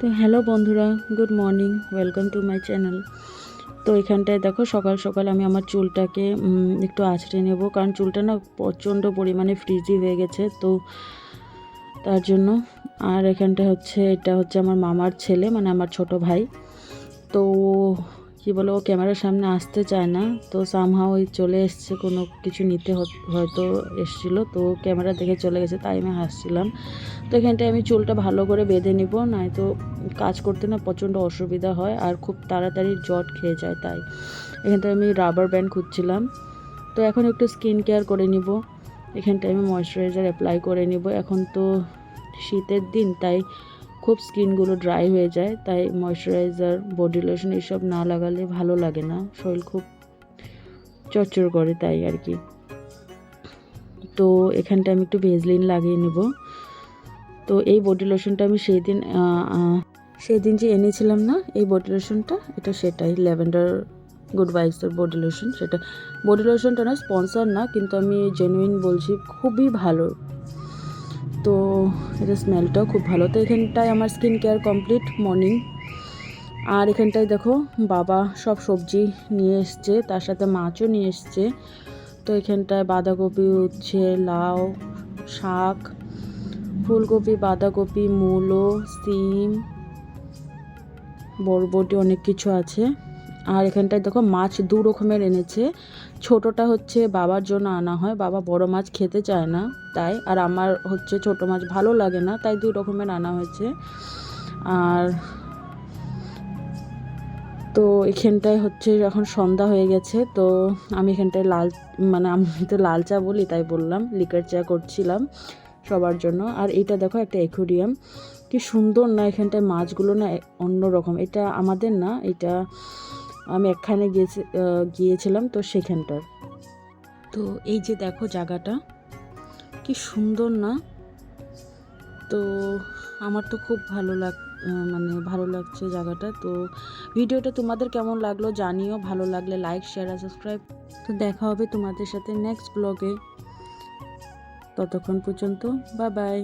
তো হ্যালো বন্ধুরা, good morning welcome to my channel তো এখানটায় দেখো সকাল সকাল আমি আমার চুলটাকে একটু আছড়ে নেব, কারণ চুলটা না প্রচণ্ড পরিমাণে ফ্রিজি হয়ে গেছে, তো তার জন্য। আর এখানটা হচ্ছে, এটা হচ্ছে আমার মামার ছেলে মানে আমার ছোট ভাই। তো কি বলে ও ক্যামেরার সামনে আসতে চায় না। তো সামহাও ওই চলে এসছে, কোনো কিছু নিতে হয়তো এসছিল। তো ক্যামেরা দেখে চলে গেছে, তাই আমি হাসছিলাম। তো এখানটায় আমি চুলটা ভালো করে বেঁধে নিব নয়তো কাজ করতে না প্রচণ্ড অসুবিধা হয়, আর খুব তাড়াতাড়ি জট খেয়ে যায় তাই। এখানটায় আমি রাবার ব্যান্ড খুঁজছিলাম। তো এখন একটু স্কিন কেয়ার করে নিব। এখানটায় আমি ময়শ্চারাইজার অ্যাপ্লাই করে নিব। এখন তো শীতের দিন, তাই খুব স্কিনগুলো ড্রাই হয়ে যায়, তাই ময়শ্চারাইজার বডি লোশন এইসব না লাগালে ভালো লাগে না। শরীর খুব চরচর করে তাই আর কি। তো এখানটা আমি একটু ভেজলিন লাগিয়ে নেব। তো এই বডি লোশনটা আমি সেই দিন সেই দিন যে এনেছিলাম না, এই বডি লোশনটা এটা সেটাই ল্যাভেন্ডার গুড ভাইবসের বডি লোশন সেটা। বডি লোশনটা না স্পন্সর না, কিন্তু আমি জেনুইন বলছি খুবই ভালো। তো এটা স্মেলটাও খুব ভালো। তো এখানটায় আমার স্কিন কেয়ার কমপ্লিট মর্নিং আর এখানটায় দেখো, বাবা সব সবজি নিয়ে এসছে, তার সাথে মাছও নিয়ে এসছে। তো এখানটায় বাঁধাকপি উচ্ছে, লাউ, শাক, ফুলকপি, বাঁধাকপি, মূলো, সিম, বরবটি, অনেক কিছু আছে। আর এখানটায় দেখো মাছ দু রকমের এনেছে। ছোটটা হচ্ছে বাবার জন্য আনা হয়, বাবা বড় মাছ খেতে চায় না তাই, আর আমার হচ্ছে ছোট মাছ ভালো লাগে না তাই দুই রকমের আনা হয়েছে। আর তো এখানটায় হচ্ছে এখন সন্ধ্যা হয়ে গেছে, তো আমি এখানটায় লাল মানে আমি তো লাল চা বলি তাই বললাম লিকার চা করছিলাম সবার জন্য। আর এটা দেখো একটা অ্যাকোরিয়াম কি সুন্দর না এখানটায় মাছগুলো না অন্যরকম, এটা আমাদের না, এটা আমি একখানে গিয়েছি গিয়েছিলাম তো সেখানটার তো এই যে দেখো জায়গাটা, কি সুন্দর না? তো আমার তো খুব ভালো লাগ মানে ভালো লাগছে জায়গাটা। তো ভিডিওটা তোমাদের কেমন লাগল জানিও, ভালো লাগলে লাইক শেয়ার আর সাবস্ক্রাইব তো দেখা হবে তোমাদের সাথে নেক্সট ব্লগে ততক্ষণ পর্যন্ত বাই বাই